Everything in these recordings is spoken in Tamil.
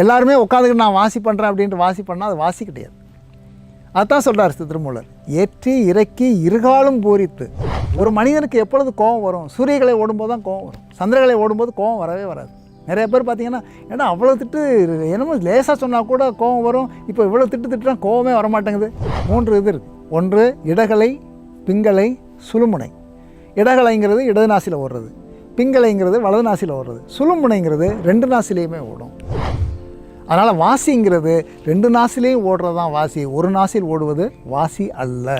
எல்லாருமே உட்காந்துக்கிட்டு நான் வாசி பண்ணுறேன் அப்படின்ட்டு வாசி பண்ணால் அது வாசி கிடையாது. அதுதான் சொல்கிறார் திருமூலர் ஏற்றி இறக்கி இருகாலும் பூரித்து. ஒரு மனிதனுக்கு எப்பொழுது கோபம் வரும்? சூரியகளை ஓடும்போது தான் கோபம் வரும். சந்திரகளை ஓடும்போது கோபம் வரவே வராது. நிறைய பேர் பார்த்தீங்கன்னா ஏன்னா அவ்வளோ திட்டு என்னமோ லேசாக சொன்னால் கூட கோபம் வரும். இப்போ இவ்வளோ திட்டு திட்டுனா கோபமே வரமாட்டேங்குது. மூன்று இது இருக்குது ஒன்று இடகலை பிங்களை சுழுமுனை. இடகலைங்கிறது இடது நாசியில் ஓடுறது. பிங்களைங்கிறது வலது நாசியில் ஓடுறது. சுழுமுனைங்கிறது ரெண்டு நாசிலையுமே ஓடும். அதனால் வாசிங்கிறது ரெண்டு நாசிலையும் ஓடுறது தான் வாசி. ஒரு நாசில் ஓடுவது வாசி அல்ல.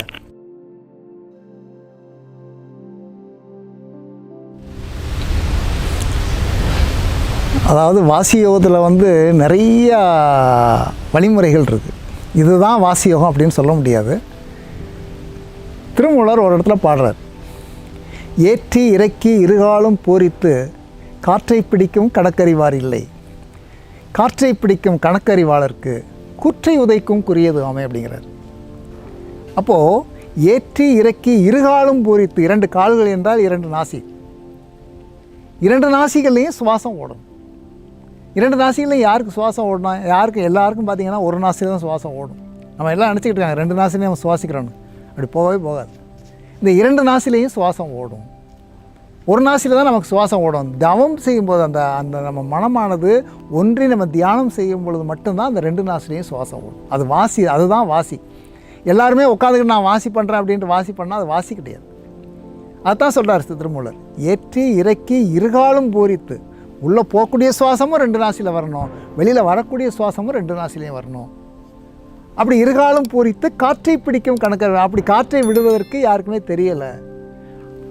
அதாவது வாசி யோகத்தில் வந்து நிறைய வழிமுறைகள் இருக்குது இதுதான் வாசி யோகம் அப்படின்னு சொல்ல முடியாது. திருமூலர் ஒரு இடத்துல பாடுறார். ஏற்றி இறக்கி இருகாலும் பூரித்து காற்றை பிடிக்கும் கடற்கறிவார் இல்லை. காற்றை பிடிக்கும் கணக்கறிவாளருக்கு குற்றை உதைக்கும் குறியது ஆமை அப்படிங்கிறார். அப்போது ஏற்றி இறக்கி இருகாலும் பூரித்து இரண்டு கால்கள் என்றால் இரண்டு நாசி. இரண்டு நாசிகள்லையும் சுவாசம் ஓடும். இரண்டு நாசிகளையும் யாருக்கு சுவாசம் ஓடணும் யாருக்கு எல்லாருக்கும் பார்த்தீங்கன்னா ஒரு நாசியில் தான் சுவாசம் ஓடும். நம்ம எல்லாம் நினச்சிக்கிட்டு இருக்காங்க ரெண்டு நாசிலையும் நம்ம சுவாசிக்கிறோன்னு அப்படி போகவே போகாது. இந்த இரண்டு நாசிலையும் சுவாசம் ஓடும். ஒரு நாசியில் தான் நமக்கு சுவாசம் ஓடும். தவம் செய்யும்போது அந்த அந்த நம்ம மனமானது ஒன்றி நம்ம தியானம் செய்யும் பொழுது மட்டும்தான் அந்த ரெண்டு நாசிலையும் சுவாசம் ஓடும். அது வாசி அதுதான் வாசி. எல்லாருமே உட்காந்துக்கிட்டு நான் வாசி பண்ணுறேன் அப்படின்ட்டு வாசி பண்ணால் அது வாசி கிடையாது. அதுதான் சொல்கிறார் திருமூலர் ஏற்றி இறக்கி இருகாலும் பூரித்து. உள்ளே போகக்கூடிய சுவாசமும் ரெண்டு நாசியில் வரணும். வெளியில் வரக்கூடிய சுவாசமும் ரெண்டு நாசிலையும் வரணும். அப்படி இருகாலும் பூரித்து காற்றை பிடிக்கும் கணக்கர் அப்படி காற்றை விடுவதற்கு யாருக்குமே தெரியலை.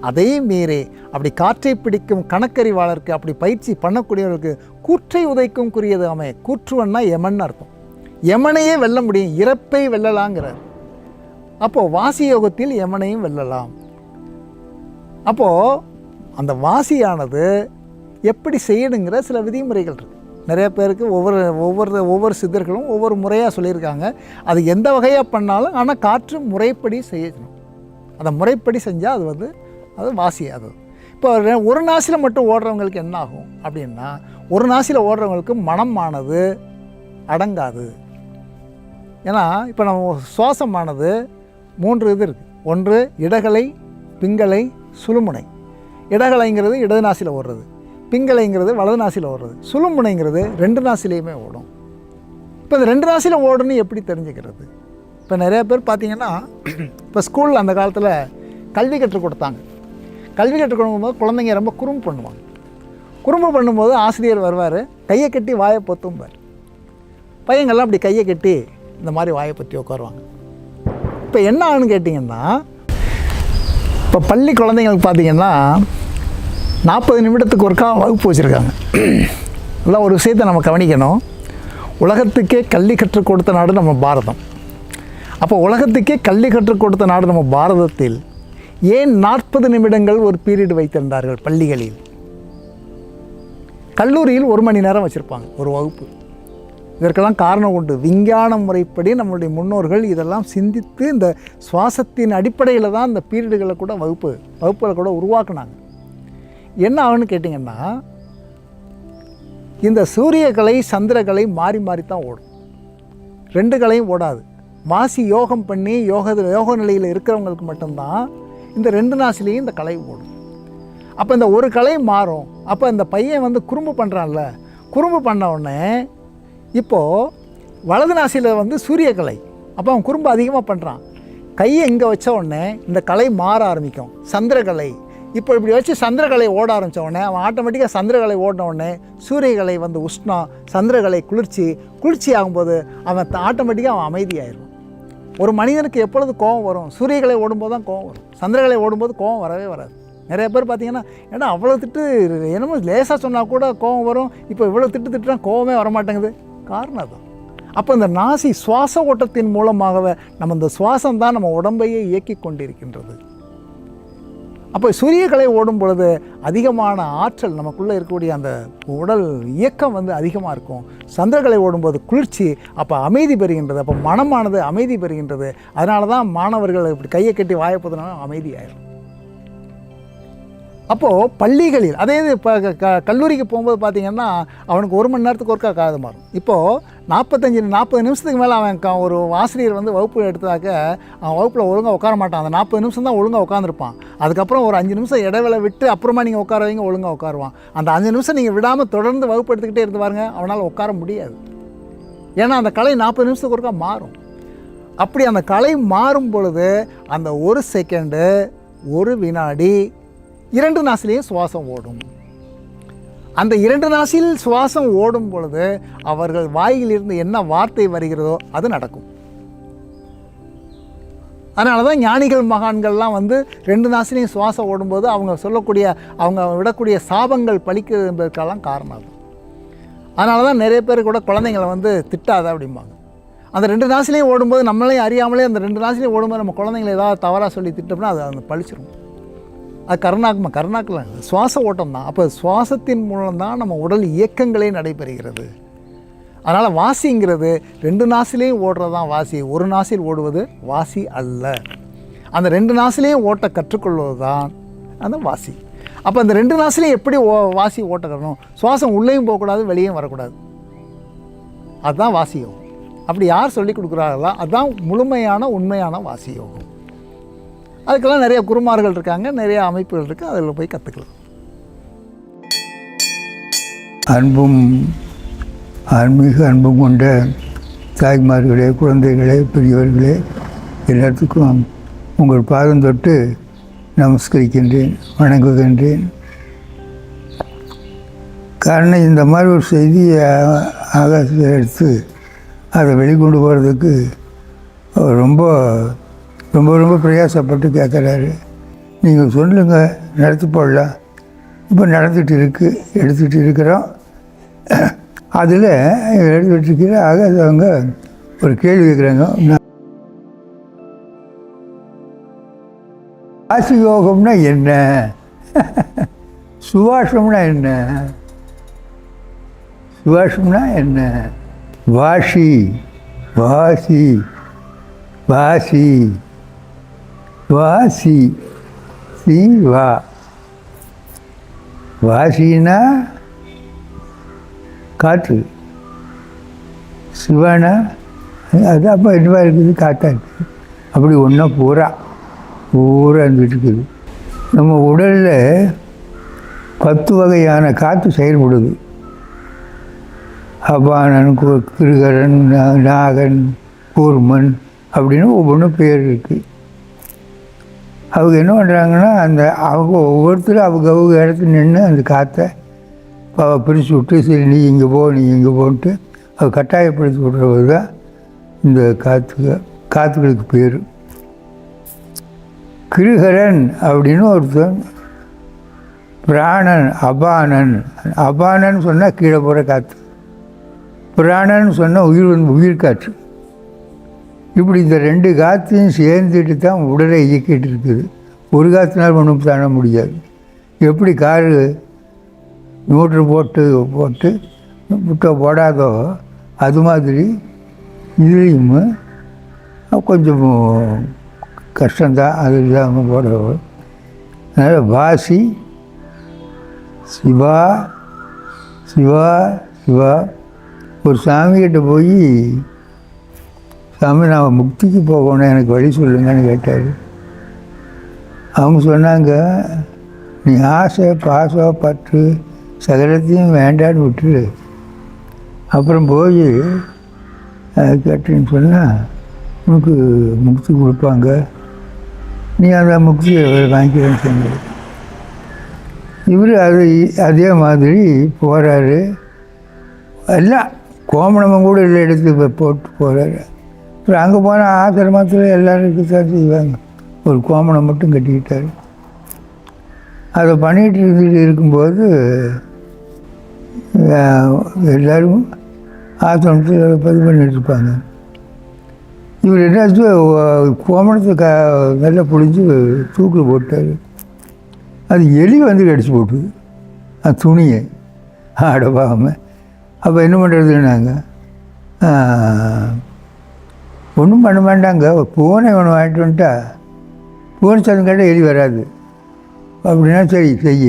அதையும் மீறி அப்படி காற்றை பிடிக்கும் கணக்கறிவாளருக்கு அப்படி பயிற்சி பண்ணக்கூடியவர்களுக்கு கூற்றை உதைக்கும் குறியது அமை. கூற்றுவன்னா எமன் அர்த்தம். யமனையே வெல்ல முடியும் இறப்பை வெல்லலாங்கிறார். அப்போது வாசி யோகத்தில் யமனையும் வெல்லலாம். அப்போது அந்த வாசியானது எப்படி செய்யணுங்கிற சில விதிமுறைகள் இருக்குது நிறைய பேருக்கு ஒவ்வொரு ஒவ்வொரு ஒவ்வொரு சித்தர்களும் ஒவ்வொரு முறையாக சொல்லியிருக்காங்க. அது எந்த வகையாக பண்ணாலும் ஆனால் காற்று முறைப்படி செய்யணும். அதை முறைப்படி செஞ்சால் அது வந்து அது வாசி அது. இப்போ ஒரு நாசியில் மட்டும் ஓடுறவங்களுக்கு என்ன ஆகும் அப்படின்னா ஒரு நாசியில் ஓடுறவங்களுக்கு மனமானது அடங்காது. ஏன்னா இப்போ நம்ம சுவாசமானது மூன்று இது இருக்குது ஒன்று இடகலை பிங்களை சுழுமுனை. இடகலைங்கிறது இடது நாசியில் ஓடுறது. பிங்களைங்கிறது வலது நாசியில் ஓடுறது. சுழுமுனைங்கிறது ரெண்டு நாசிலையுமே ஓடும். இப்போ இந்த ரெண்டு நாசியில் ஓடுன்னு எப்படி தெரிஞ்சுக்கிறது? இப்போ நிறைய பேர் பார்த்தீங்கன்னா இப்போ ஸ்கூலில் அந்த காலத்தில் கல்வி கற்றுக் கொடுத்தாங்க. கல்வி கற்றுக் போது குழந்தைங்க ரொம்ப குறும்பு பண்ணுவாங்க. குறும்பு பண்ணும்போது ஆசிரியர் வருவார் கையை கட்டி வாயை பொத்தும்பார். பையங்கள்லாம் அப்படி கையை கட்டி இந்த மாதிரி வாயை பற்றி உட்காருவாங்க. இப்போ என்ன ஆகுன்னு கேட்டிங்கன்னா இப்போ பள்ளி குழந்தைங்களுக்கு பார்த்திங்கன்னா நாற்பது நிமிடத்துக்கு ஒருக்கா வகுப்பு வச்சுருக்காங்க. எல்லாம் ஒரு விஷயத்தை நம்ம கவனிக்கணும். உலகத்துக்கே கல்வி கற்றுக் கொடுத்த நாடு நம்ம பாரதம். அப்போ உலகத்துக்கே கல்வி கற்றுக் கொடுத்த நாடு நம்ம பாரதத்தில் ஏன் நாற்பது நிமிடங்கள் ஒரு பீரியட் வைத்திருந்தார்கள் பள்ளிகளில்? கல்லூரியில் ஒரு மணி நேரம் வச்சுருப்பாங்க ஒரு வகுப்பு. இதற்கெல்லாம் காரணம் உண்டு. விஞ்ஞான முறைப்படி நம்மளுடைய முன்னோர்கள் இதெல்லாம் சிந்தித்து இந்த சுவாசத்தின் அடிப்படையில் தான் இந்த பீரியடுகளை கூட வகுப்பு வகுப்புகளை கூட உருவாக்குனாங்க. என்ன ஆகுன்னு கேட்டிங்கன்னா இந்த சூரியகலை சந்திரகலை மாறி மாறி தான் ஓடும். ரெண்டு கலையும் ஓடாது. வாசி யோகம் பண்ணி யோக யோக நிலையில் இருக்கிறவங்களுக்கு மட்டும்தான் இந்த ரெண்டு நாசிலையும் இந்த கலை ஓடும். அப்போ இந்த ஒரு கலை மாறும். அப்போ இந்த பையன் வந்து குறும்பு பண்ணுறான்ல குறும்பு பண்ண உடனே இப்போது வலது நாசியில் வந்து சூரிய கலை. அப்போ அவன் குறும்பு அதிகமாக பண்ணுறான் கையை இங்கே வச்ச உடனே இந்த கலை மாற ஆரம்பிக்கும். சந்திரகலை இப்போ இப்படி வச்சு சந்திரகலை ஓட ஆரம்பித்த உடனே அவன் ஆட்டோமேட்டிக்காக சந்திரகலை ஓடின உடனே சூரியகலை வந்து உஷ்ணம் சந்திரகலை குளிர்ச்சி. குளிர்ச்சி ஆகும்போது அவன் ஆட்டோமேட்டிக்காக அவன் அமைதியாயிரும். ஒரு மனிதனுக்கு எப்பொழுது கோவம் வரும்? சூரியகளை ஓடும்போது தான் கோவம் வரும். சந்திரகளை ஓடும்போது கோவம் வரவே வராது. நிறைய பேர் பார்த்தீங்கன்னா ஏன்னா அவ்வளோ திட்டு என்னமோ லேசாக சொன்னால் கூட கோவம் வரும். இப்போ இவ்வளோ திட்டு திட்டுனா கோவமே வரமாட்டேங்குது. காரணம் தான் அப்போ இந்த நாசி சுவாச ஓட்டத்தின் மூலமாகவே நம்ம இந்த சுவாசம் தான் நம்ம உடம்பையே இயக்கி கொண்டிருக்கின்றது. அப்போ சூரியகலை ஓடும் பொழுது அதிகமான ஆற்றல் நமக்குள்ளே இருக்கக்கூடிய அந்த உடல் இயக்கம் வந்து அதிகமாக இருக்கும். சந்திரகலை ஓடும்போது குளிர்ச்சி அப்போ அமைதி பெறுகின்றது அப்போ மனமானது அமைதி பெறுகின்றது. அதனால தான் மாணவர்கள் இப்படி கையை கட்டி வாயப்போதுனாலும் ஆயிடும் அப்போது பள்ளிகளில் அதே இது இப்போ க கல்லூரிக்கு போகும்போது பார்த்தீங்கன்னா அவனுக்கு ஒரு மணி நேரத்துக்கு ஒருக்கா காது மாறும். இப்போது நாற்பத்தஞ்சு நாற்பது நிமிஷத்துக்கு மேலே அவன் ஒரு ஆசிரியர் வந்து வகுப்பு எடுத்ததாக்க அவன் வகுப்பில் ஒழுங்காக உட்கார மாட்டான். அந்த நாற்பது நிமிஷம் தான் ஒழுங்காக உட்காந்துருப்பான் அதுக்கப்புறம் ஒரு அஞ்சு நிமிஷம் இடைவேளை விட்டு அப்புறமா நீங்கள் உட்கார வைங்க ஒழுங்காக உட்காருவான். அந்த அஞ்சு நிமிஷம் நீங்கள் விடாமல் தொடர்ந்து வகுப்பு எடுத்துக்கிட்டே இருந்து பாருங்க அவனால் உட்கார முடியாது. ஏன்னா அந்த கலை நாற்பது நிமிஷத்துக்கு ஒருக்கா மாறும். அப்படி அந்த கலை மாறும் பொழுது அந்த ஒரு செகண்டு ஒரு வினாடி இரண்டு நாசிலையும் சுவாசம் ஓடும். அந்த இரண்டு நாசில் சுவாசம் ஓடும் பொழுது அவர்கள் வாயிலிருந்து என்ன வார்த்தை வருகிறதோ அது நடக்கும். அதனால தான் ஞானிகள் மகான்கள்லாம் வந்து ரெண்டு நாசிலையும் சுவாசம் ஓடும்போது அவங்க சொல்லக்கூடிய அவங்க விடக்கூடிய சாபங்கள் பழிக்கிறது என்பதற்கெல்லாம் காரணம். அது அதனால தான் நிறைய பேர் கூட குழந்தைங்களை வந்து திட்டாத அப்படிம்பாங்க. அந்த ரெண்டு நாசிலையும் ஓடும்போது நம்மளையும் அறியாமலே அந்த ரெண்டு நாசிலையும் ஓடும்போது நம்ம குழந்தைங்களை ஏதாவது தவறாக சொல்லி திட்டோம்னா அது அந்த பழிச்சிடும் அது கருணாக்குமா கருணாக்கெல்லாம் சுவாச ஓட்டம் தான் அப்போ சுவாசத்தின் மூலம் தான் நம்ம உடல் இயக்கங்களே நடைபெறுகிறது. அதனால் வாசிங்கிறது ரெண்டு நாசிலையும் ஓடுறது தான் வாசி. ஒரு நாசில் ஓடுவது வாசி அல்ல. அந்த ரெண்டு நாசிலையும் ஓட்ட கற்றுக்கொள்வது தான் அந்த வாசி. அப்போ அந்த ரெண்டு நாசிலையும் எப்படி ஓ வாசி ஓட்டக்கணும்? சுவாசம் உள்ளேயும் போகக்கூடாது வெளியும் வரக்கூடாது. அதுதான் வாசி யோகம் அப்படி யார் சொல்லி கொடுக்குறாங்களோ அதுதான் முழுமையான உண்மையான வாசி யோகம் அதுக்கெல்லாம் நிறைய குருமார்கள் இருக்காங்க நிறைய அமைப்புகள் இருக்குது அதில் போய் கற்றுக்கலாம் அன்பும் ஆன்மீக அன்பும் கொண்ட தாய்மார்களே குழந்தைகளே பெரியவர்களே எல்லாத்துக்கும் உங்கள் பாதம் தொட்டு நமஸ்கரிக்கின்றேன் வணங்குகின்றேன். காரணம் இந்த மாதிரி ஒரு செய்தியை ஆகாசத்தை எடுத்து அதை வெளிக்கொண்டு போகிறதுக்கு ரொம்ப ரொம்ப ரொம்ப பிரயாசப்பட்டு கேட்குறாரு. நீங்கள் சொல்லுங்கள் நடத்தி போடலாம். இப்போ நடந்துட்டு இருக்கு எடுத்துகிட்டு இருக்கிறோம். அதில் எடுத்துகிட்டு இருக்கிற அவங்க ஒரு கேள்வி கேட்குறாங்க. ராசி வாசி யோகம்னா என்ன? சுவாசம்னா என்ன? சுவாசம்னா என்ன? வாஷி வாசி வாசி. வாசி சி. வா. வாசினா காற்று. சிவானா? அது அப்போ என்னவா இருக்குது காற்றா இருக்குது. அப்படி ஒன்றா பூரா பூரா இருந்துட்டு இருக்குது. நம்ம உடலில் பத்து வகையான காற்று செயல்படுது. அபானன் கு- கிருகரன் நாகன் கூர்மன் அப்படின்னு ஒவ்வொன்றும் பேர் இருக்குது அவங்க என்ன பண்ணுறாங்கன்னா அந்த அவங்க ஒவ்வொருத்தரும் அவங்க அவங்க இடத்துல நின்று அந்த காற்றை அவ பிரித்து விட்டு சரி நீ இங்கே போ நீ இங்கே போன்ட்டு அவ கட்டாயப்படுத்தி விடுறவர் தான் இந்த காற்றுக்கு காற்றுகளுக்கு பேர். கிருகரன் அப்படின்னு ஒருத்தன் பிராணன் அபானன். அபானன் சொன்னால் கீழே போகிற காற்று பிராணன் சொன்னால் உயிர் வந்து உயிர் காற்று இப்படி இந்த ரெண்டு காற்றையும் சேர்ந்துட்டு தான் உடலை இயக்கிட்டு இருக்குது. ஒரு காற்றுனால் ஒன்றும் தாழ முடியாது. எப்படி காரு மோட்ரு போட்டு போட்டு முட்டை போடாதோ அது மாதிரி இதுலேயும் கொஞ்சம் கஷ்டந்தான் அது இல்லாமல் போட அதனால் வாசி சிவா சிவா சிவா. ஒரு சாமிகிட்ட போய் சாமி நான் முக்திக்கு போகணும் எனக்கு வழி சொல்லுங்கன்னு கேட்டார். அவங்க சொன்னாங்க நீ ஆசை பாசம் பற்று சகலத்தையும் வேண்டான்னு விட்டுரு. அப்புறம் போய் கேட்டேன்னு சொன்னால் உனக்கு முக்தி கொடுப்பாங்க. நீ அந்த முக்தியை வாங்கிக்கிறேன்னு சொன்னார். இவர் அது அதே மாதிரி போகிறாரு எல்லாம் கோமணமும் கூட இல்லை எடுத்து இப்போ போட்டு போகிறாரு அப்புறம் அங்கே போனால் ஆசிரமத்தில் எல்லோரும் இருக்கத்தான் செய்வாங்க ஒரு கோமணம் மட்டும் கட்டிக்கிட்டார். அதை பண்ணிகிட்டு இருந்துட்டு இருக்கும்போது எல்லோரும் ஆசிரமத்தில் பதிவு பண்ணிட்டு இருப்பாங்க இவர் என்னாச்சு கோமணத்தை க நல்லா புழிஞ்சு தூக்கில் போட்டார். அது எலி வந்து கடிச்சு போட்டுது. அந்த துணியை. அடவாமல் அப்போ என்ன பண்ணுறதுன்னாங்க ஒன்றும் பண்ண மாட்டாங்க. ஒரு பூனை ஒன்று வாங்கிட்டு வந்துட்டா பூனை சத்தம் கேட்டால் எலி வராது. அப்படின்னா சரி செய்ய.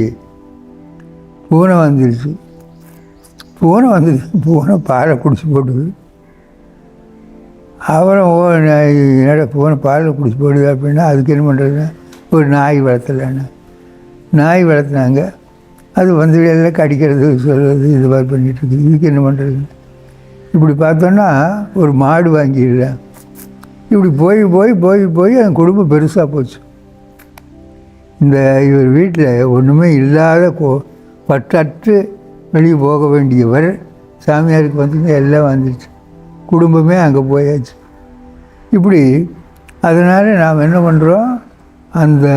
பூனை வந்துடுச்சு பூனை வந்துடுச்சு பூனை பாலை குடிச்சு போட்டுது அப்புறம் ஓ நான் என்னடா பூனை பாலில் குடிச்சு போடுது அப்படின்னா அதுக்கு என்ன பண்ணுறதுன்னா ஒரு நாய் வளர்த்தலான்னு நாய் வளர்த்துனாங்க. அது வந்து எல்லாம் கடிக்கிறது சொல்கிறது இது மாதிரி பண்ணிகிட்ருக்குது இருக்குது. இதுக்கு என்ன பண்ணுறது இப்படி பார்த்தோன்னா ஒரு மாடு வாங்கிடுறேன். இப்படி போய் போய் போய் போய் என் குடும்பம் பெருசாக போச்சு. இந்த இவர் வீட்டில் ஒன்றுமே இல்லாத கோ பற்றற்று வெளியே போக வேண்டியவர் சாமியாருக்கு வந்து எல்லாம் வந்துச்சு. குடும்பமே அங்கே போயாச்சு. இப்படி அதனால் நாம் என்ன பண்ணுறோம் அந்த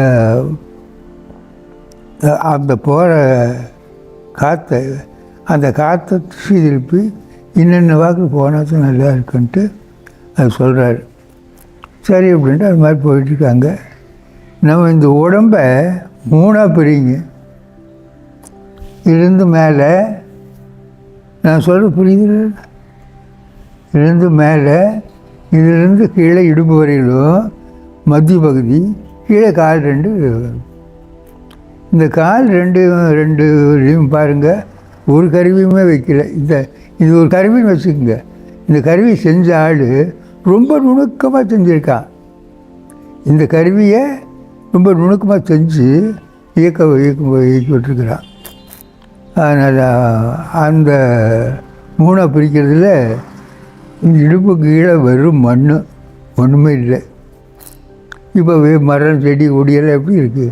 அந்த போகிற காற்றை அந்த காற்றை திருப்பி இன்னென்ன வாக்கு போனால் தான் நல்லா இருக்குன்ட்டு அது சொல்கிறாரு சரி அப்படின்ட்டு அது மாதிரி போயிட்டுருக்காங்க. நம்ம இந்த உடம்பை மூணாக பிரிங்க. இருந்து மேலே நான் சொல்ல புரியுது இருந்து மேலே இதிலிருந்து கீழே இடுப்பு வரையிலும் மத்திய பகுதி கீழே கால் ரெண்டு இந்த கால் ரெண்டு ரெண்டு இதையும் பாருங்கள் ஒரு கருவியுமே வைக்கல. இந்த இது ஒரு கருவின்னு வச்சுக்கோங்க. இந்த கருவி செஞ்ச ஆள் ரொம்ப நுணுக்கமாக செஞ்சுருக்கான் இந்த கருவியை ரொம்ப நுணுக்கமாக செஞ்சு இயக்க இயக்க இயக்கி விட்டுருக்குறான் அதனால் அந்த மூணாக பிரிக்கிறதுல இந்த இடுப்பு கீழே வெறும் மண் ஒன்றுமே இல்லை. இப்போ வே மரம் செடி கொடியெல்லாம் எப்படி இருக்குது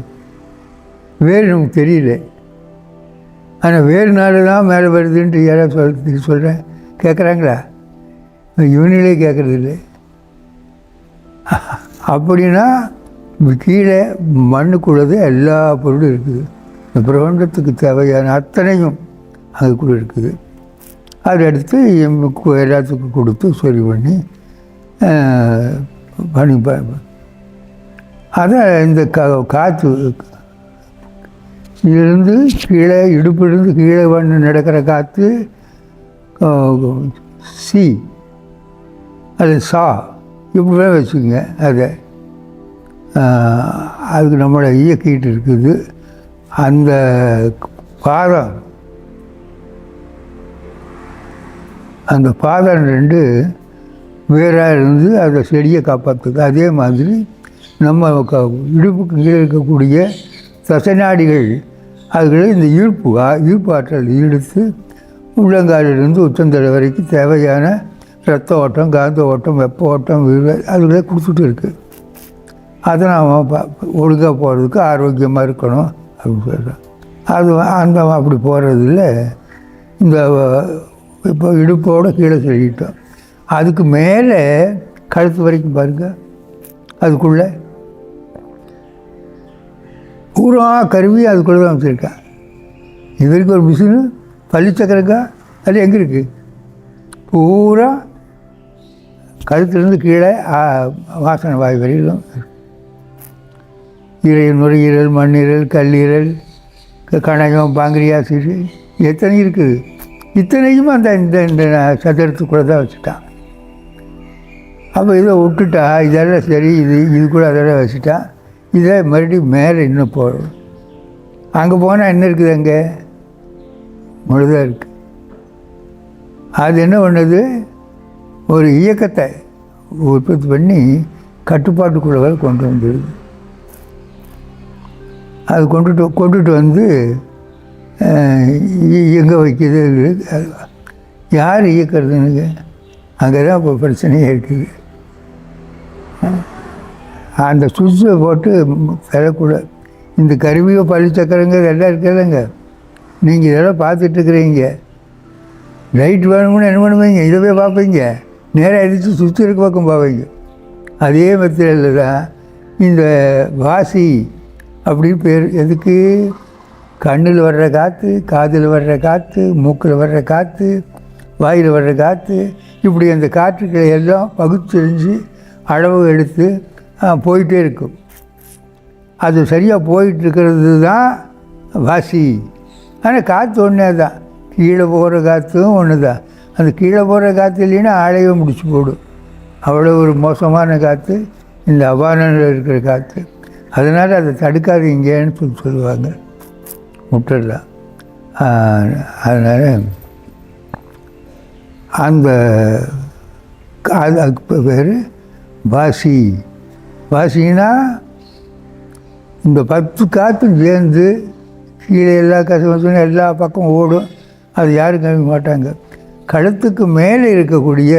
வேறு நமக்கு தெரியல. ஆனால் வேறு நாள் தான் மேலே வருதுன்ட்டு யாராவது சொல்கிறதுக்கு சொல்கிறேன் கேட்குறாங்களா இவனிலே கேட்குறது இல்லை அப்படின்னா கீழே மண்ணுக்குள்ளது எல்லா பொருளும் இருக்குது. இந்த பிரபஞ்சத்துக்கு தேவையான அத்தனையும் அதுக்குள்ளே இருக்குது. அதை எடுத்து எல்லாத்துக்கும் கொடுத்து சரி பண்ணி பண்ணி ப- அதை இந்த கா காற்று இருந்து கீழே இடுப்பிலிருந்து கீழே வந்து நடக்கிற காற்று சி அது சா இப்படியே வச்சுக்கோங்க அதை. அதுக்கு நம்மளை இயக்கிட்டு இருக்குது. அந்த பாதம் அந்த பாதம் ரெண்டு வேறாக இருந்து அந்த செடியை காப்பாற்றுது அதே மாதிரி நம்ம க இடுப்புக்கு கீழே இருக்கக்கூடிய தசைநாடிகள் அதுகளை இந்த ஈர்ப்பு ஈர்ப்பு ஆற்றல் ஈடுத்து உள்ளங்காலிலிருந்து உச்சந்தலை வரைக்கும் தேவையான ரத்த ஓட்டம் காந்த ஓட்டம் வெப்ப ஓட்டம் விரு- அதுகளே கொடுத்துட்டு இருக்குது அதை நாம் ஒழுங்காக போகிறதுக்கு ஆரோக்கியமாக இருக்கணும் அப்படின்னு சொல்கிறேன் அது அந்த அப்படி போகிறதில்ல இந்த இப்போ இடுப்போடு கீழே சொல்லிட்டோம் அதுக்கு மேலே கழுத்து வரைக்கும் பாருங்க. அதுக்குள்ளே. பூரா கருவி அதுக்குள்ளே தான் வச்சுருக்கேன் இது வரைக்கும் ஒரு மிஷினு பள்ளிச்சக்கரக்கா அது எங்கே இருக்குது பூரா கழுத்திலிருந்து கீழே வாசனை வாய் வரையிலும் இறை நுரையீரல் மண்ணீரல் கல்லீரல் கணகம் கணையம் எத்தனை இருக்குது? இத்தனையும் அந்த இந்த இந்த சதுரத்துக்குள்ளே தான் வச்சுட்டான். அப்போ இதை விட்டுட்டா இதெல்லாம் சரி இது இது கூட அதெல்லாம் வச்சுட்டான் இதை மறுபடியும் மேலே இன்னும் போகணும் அங்கே போனால் என்ன இருக்குது அங்கே? முழுதாக இருக்குது அது என்ன பண்ணுது? ஒரு இயக்கத்தை உற்பத்தி பண்ணி கட்டுப்பாட்டுக்குள்ளே கொண்டு வந்துடுது அது கொண்டுட்டு கொண்டுட்டு வந்து எங்கே வைக்கிது? யார் இயக்கிறதுனுங்க அங்கே தான் இப்போ பிரச்சனையே இருக்குது அந்த சுவிட்சை போட்டு பெறக்கூட இந்த கருவியோ பள்ளி சக்கரங்க இதெல்லாம் இருக்கிறதுங்க நீங்கள் இதெல்லாம் பார்த்துட்டு இருக்கிறீங்க. லைட் வேணும்னு என்ன பண்ணுவீங்க? இதவே பார்ப்பீங்க. நேராக அடித்து சுற்றி இருக்க பக்கம் பார்ப்பீங்க அதே மெத்தடில் தான் இந்த வாசி அப்படின்னு பேர் எதுக்கு? கண்ணில் வர்ற காற்று காதில் வர்ற காற்று மூக்கில் வர்ற காற்று வாயில் வர்ற காற்று இப்படி அந்த காற்றுக்களை எல்லாம் பகுத்தறிஞ்சு அளவு எடுத்து போயிட்டே இருக்கும். அது சரியாக போயிட்டுருக்கிறது தான் வாசி. ஆனால் காற்று ஒன்றே தான் கீழே போகிற காற்றும் ஒன்று தான் அந்த கீழே போகிற காற்று இல்லைன்னா ஆளையே முடிச்சு போடும் அவ்வளோ ஒரு மோசமான காற்று இந்த அபானனில் இருக்கிற காற்று அதனால் அதை தடுக்காதீங்கன்னு சொல்லி சொல்லுவாங்க. முட்டெல்லாம் அதனால் அந்த அதுக்கு பேர் வாசி. வாசின்னா இந்த பத்து காற்று சேர்ந்து கீழே எல்லா கசமசும் எல்லா பக்கம் ஓடும். அது யாரும் கவனிக்க மாட்டாங்க. கழுத்துக்கு மேலே இருக்கக்கூடிய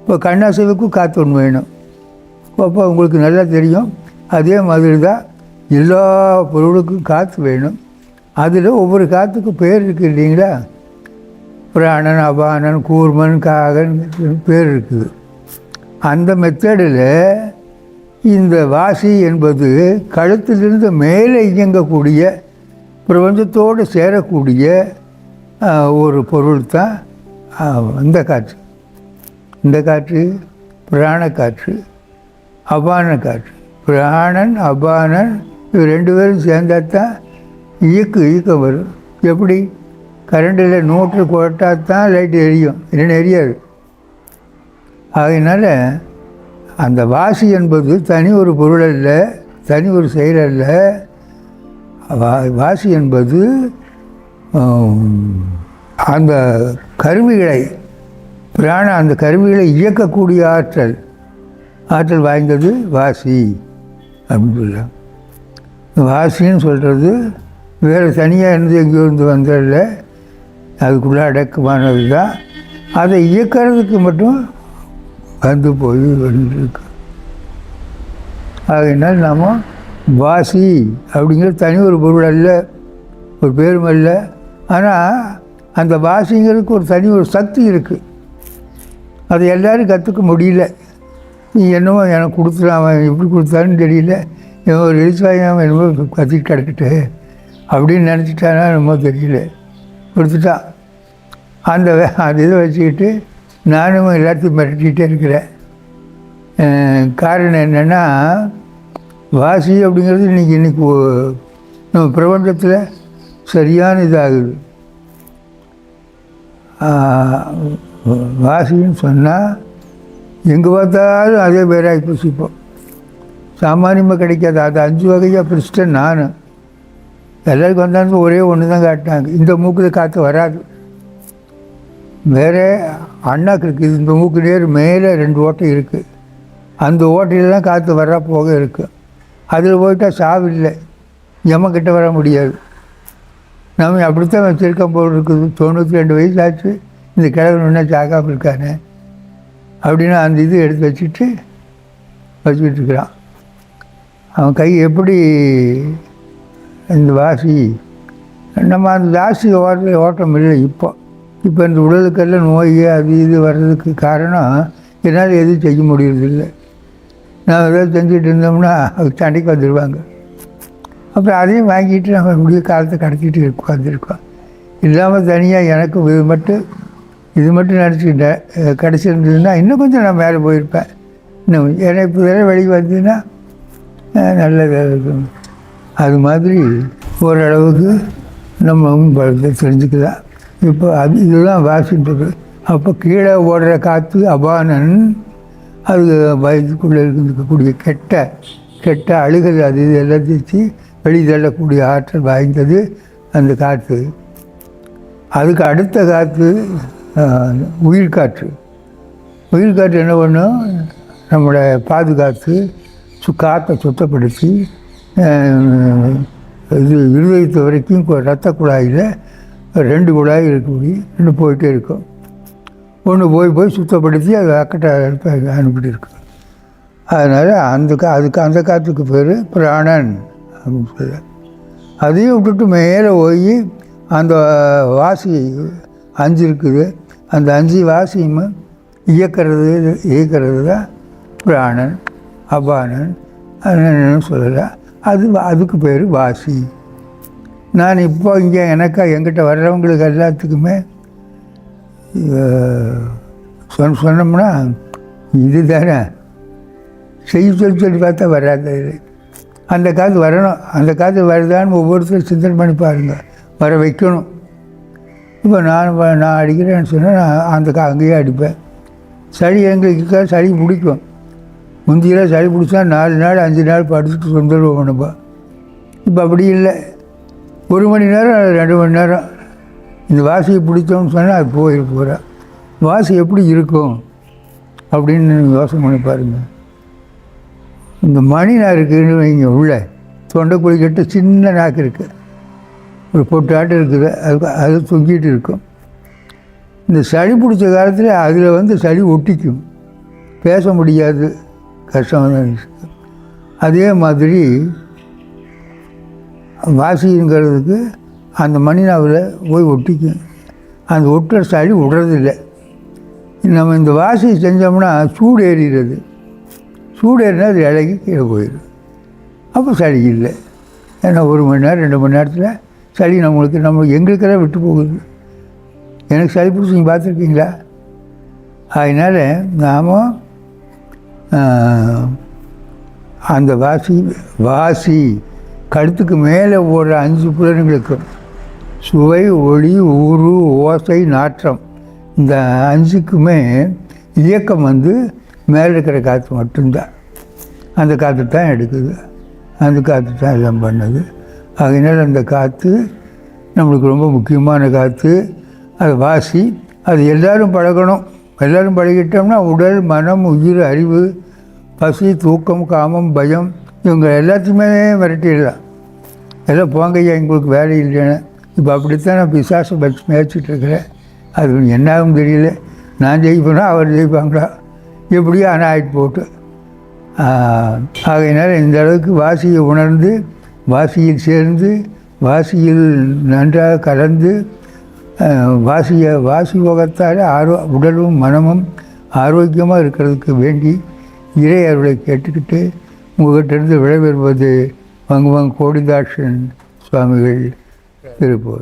இப்போ கண்ணாசைவுக்கும் காற்று ஒன்று வேணும். அப்போ உங்களுக்கு நல்லா தெரியும். அதே மாதிரி தான் எல்லா பொருளுக்கும் காற்று வேணும். அதில் ஒவ்வொரு காற்றுக்கும் பேர் இருக்குது இல்லைங்களா? பிராணன் அபானன் கூர்மன் காகன் பேர் இருக்குது. அந்த மெத்தடில் இந்த வாசி என்பது கழுத்திலிருந்து மேலே இயங்கக்கூடிய பிரபஞ்சத்தோடு சேரக்கூடிய ஒரு பொருள் தான் இந்த காற்று. இந்த காற்று பிராண காற்று அபான காற்று. பிராணன் அபானன் இது ரெண்டு பேரும் சேர்ந்தா தான் இயக்கு இயக்கம் வரும். எப்படி? கரண்டில் நூற்று போட்டால் தான் லைட் எரியும். இல்லைன்னு எரியாது. அதனால் அந்த வாசி என்பது தனி ஒரு பொருள் அல்ல தனி ஒரு செயல் அல்ல. வா வாசி என்பது அந்த கருவிகளை பிராண அந்த கருவிகளை இயக்கக்கூடிய ஆற்றல் ஆற்றல் வாய்ந்தது வாசி அப்படின்னு சொல்லலாம் வாசின்னு சொல்கிறது வேறு தனியாக இருந்து எங்கேயோ இருந்து வந்ததில்ல அதுக்குள்ளே அடக்கமானது தான். அதை இயக்கிறதுக்கு மட்டும் வந்து போய் வந்துருக்கு. ஆகையினால் நாம் வாசி அப்படிங்கிறது தனி ஒரு பொருள் அல்ல ஒரு பேரும் அல்ல. ஆனால் அந்த வாசிங்கிறதுக்கு ஒரு தனி ஒரு சக்தி இருக்குது அதை எல்லோரும் கற்றுக்க முடியல. நீ என்னமோ எனக்கு கொடுத்துட்டான் அவன் எப்படி கொடுத்தான்னு தெரியல. இவன் ஒரு எழுச்சாயம் என்னமோ கத்திட்டு கிடக்கிட்டு அப்படின்னு நினச்சிட்டானா என்னமோ தெரியல. கொடுத்துட்டான் அந்த அந்த இதை வச்சுக்கிட்டு நானும் எல்லாத்தையும் மிரட்டிகிட்டே இருக்கிறேன். காரணம் என்னென்னா வாசி அப்படிங்கிறது இன்றைக்கி இன்றைக்கி நம்ம பிரபஞ்சத்தில் சரியான இதாகுது. வாசின்னு சொன்னால் எங்கே பார்த்தாலும் அதே பேராகி ஆகிப்போச்சு இப்போ சாமானியமாக கிடைக்காது. அது அஞ்சு வகையாக பிரிச்சிட்டேன் நான். எல்லாருக்கும் வந்தாலும் ஒரே ஒன்று தான் காட்டினாங்க. இந்த மூக்கில் காற்று வராது. வேறு அண்ணாக்கு இருக்குது இந்த மூக்கு நேர் மேலே ரெண்டு ஓட்டை இருக்குது அந்த ஓட்டையில் தான் காற்று வர போக இருக்குது அதில் போயிட்டால் சாவில்லை கிட்ட வர முடியாது. நம்ம அப்படித்தான் வச்சுருக்கோம் போல் இருக்குது. தொண்ணூற்றி ரெண்டு வயசு ஆச்சு இந்த கிழவன் இன்னும் சாகாமல் இருக்கானே. அப்படின்னு அந்த இது எடுத்து வச்சுட்டு வச்சுக்கிட்டு இருக்கிறான். அவன் கை எப்படி இந்த வாசி? நம்ம அந்த ஜாஸ்தி ஓட்ட ஓட்டம் இல்லை இப்போ. இப்போ இந்த உடலுக்கெல்லாம் நோய் அது இது வர்றதுக்கு காரணம் என்னால் எதுவும் செய்ய முடியறதில்லை. நான் ஏதாவது செஞ்சுட்டு இருந்தோம்னா அது சண்டைக்கு வந்துடுவாங்க. அப்புறம் அதையும் வாங்கிட்டு நம்ம இப்படியே காலத்தை கடத்திட்டு உட்காந்துருக்கோம் இல்லாமல் தனியாக எனக்கு இது மட்டும் இது மட்டும் நினச்சிக்கிட்டேன். அஹ் கிடச்சிருந்ததுன்னா இன்னும் கொஞ்சம் நான் மேலே போயிருப்பேன். இன்னும் ஏன்னா இப்போ வேறு வெளியே வந்ததுன்னா நல்லதாக இருக்கும் அது மாதிரி ஓரளவுக்கு நம்ம பலத்தை தெரிஞ்சுக்கலாம். இப்போ அது இதுதான் வாசின்றது அப்போ கீழே ஓடுற காற்று அபானன் அது வயதுக்குள்ளே இருக்கக்கூடிய கெட்ட கெட்ட அழுகல் அது இது எல்லாத்தையும் வெளித்தள்ளக்கூடிய ஆற்றல் வாய்ந்தது அந்த காற்று. அதுக்கு அடுத்த காற்று உயிர் காற்று. உயிர் காற்று என்ன பண்ணும்? நம்மளை பாதுகாத்து சு காற்றை சுத்தப்படுத்தி இது இருதயத்து வரைக்கும் ரத்த குழாயில் ரெண்டு குழாய் இருக்கக்கூடிய ரெண்டு போயிட்டே இருக்கும். ஒன்று போய் போய் சுத்தப்படுத்தி அது அக்கட்ட அனுப்பிட்டு இருக்கும் அதனால் அந்த கா அதுக்கு அந்த காற்றுக்கு பேர் பிராணன். அப்படின்னு சொல்ல அதையும் விட்டுட்டு மேலே போய் அந்த வாசி அஞ்சு இருக்குது. அந்த அஞ்சு வாசியும் இயக்கிறது இயக்கிறது தான் பிராணன் அபானன் என்னன்னு சொல்லலை. அது அதுக்கு பேர் வாசி. நான் இப்போ இங்கே எனக்கா என்கிட்ட வர்றவங்களுக்கு எல்லாத்துக்குமே சொன்ன சொன்னோம்னா இது தானே. செய்ய சொல்லி சொல்லி பார்த்தா வராது இது. அந்த காற்று வரணும். அந்த காற்று வருதான்னு ஒவ்வொருத்தரும் சிந்தனை பண்ணி பாருங்க. வர வைக்கணும். இப்போ நான் நான் அடிக்கிறேன்னு சொன்னால் நான் அந்த கா அங்கேயே அடிப்பேன். சளி எங்களுக்கு சளி பிடிக்கும். முந்தியெல்லாம் சளி பிடிச்சா நாலு நாள் அஞ்சு நாள் படுத்துட்டு தொந்தரவு பண்ணுப்பா. இப்போ அப்படி இல்லை. ஒரு மணி நேரம் ரெண்டு மணி நேரம். இந்த வாசியை பிடிச்சோம்னு சொன்னால் அது போயிரு போகிறேன் வாசி எப்படி இருக்கும்? அப்படின்னு யோசனை பண்ணி பாருங்கள் இந்த மணி நாருக்குன்னு வைங்க உள்ள. தொண்டை குளிக்கிட்ட சின்ன நாக்கு இருக்குது ஒரு பொட்டாட்டு இருக்குது. அது அது தொங்கிட்டு இருக்கும். இந்த சளி பிடிச்ச காலத்தில் அதில் வந்து சளி ஒட்டிக்கும். பேச முடியாது. கஷ்டமாக விஷயம். அதே மாதிரி வாசிங்கிறதுக்கு அந்த மணினாவில் போய் ஒட்டிக்கும். அந்த ஒட்டுற சளி விடுறதில்லை. நம்ம இந்த வாசி செஞ்சோம்னா சூடு ஏறிடுறது சூடு ஏறினா அது இலகி கீழே போயிடும். அப்போ சளி இல்லை. ஏன்னா ஒரு மணி நேரம் ரெண்டு மணி நேரத்தில் சளி நம்மளுக்கு நம்ம எங்களுக்கெல்லாம் விட்டு போகுது. எனக்கு சளி பிடிச்சி நீங்கள் பார்த்துருக்கீங்களா? அதனால் நாம் அந்த வாசி வாசி கழுத்துக்கு மேலே ஓடுற அஞ்சு புலன்களுக்கு சுவை ஒளி ஊறு ஓசை நாற்றம். இந்த அஞ்சுக்குமே இயக்கம் வந்து மேலே இருக்கிற காற்று மட்டும்தான். அந்த காற்று தான் எடுக்குது. அந்த காற்று தான் எல்லாம் பண்ணுது. அதனால் அந்த காற்று நம்மளுக்கு ரொம்ப முக்கியமான காற்று. அதை வாசி அது எல்லாரும் பழகணும். எல்லோரும் பழகிட்டோம்னா உடல் மனம் உயிர் அறிவு பசி தூக்கம் காமம் பயம் இவங்க எல்லாத்தையுமே மிரட்டிடலாம். எல்லாம் போங்க ஐயா எங்களுக்கு வேலை இல்லைன்னு. இப்போ அப்படித்தான் நான் பிசாசை வச்சு மேய்ச்சிட்டு இருக்கிறேன். அது என்னாகும் தெரியல. நான் ஜெயிப்பேனா அவர் ஜெயிப்பாங்களா? எப்படியோ அனாயிட் போட்டு ஆகையினால் இந்த அளவுக்கு வாசியை உணர்ந்து வாசியில் சேர்ந்து வாசியில் நன்றாக கலந்து வாசிய வாசி யோகத்தால் ஆரோ உடலும் மனமும் ஆரோக்கியமாக இருக்கிறதுக்கு வேண்டி இறை அருளை கேட்டுக்கிட்டு உங்கள்கிட்டருந்து விடைபெறுவது வங்குவங் கோடிதாட்சன் சுவாமிகள் திருப்பூர்.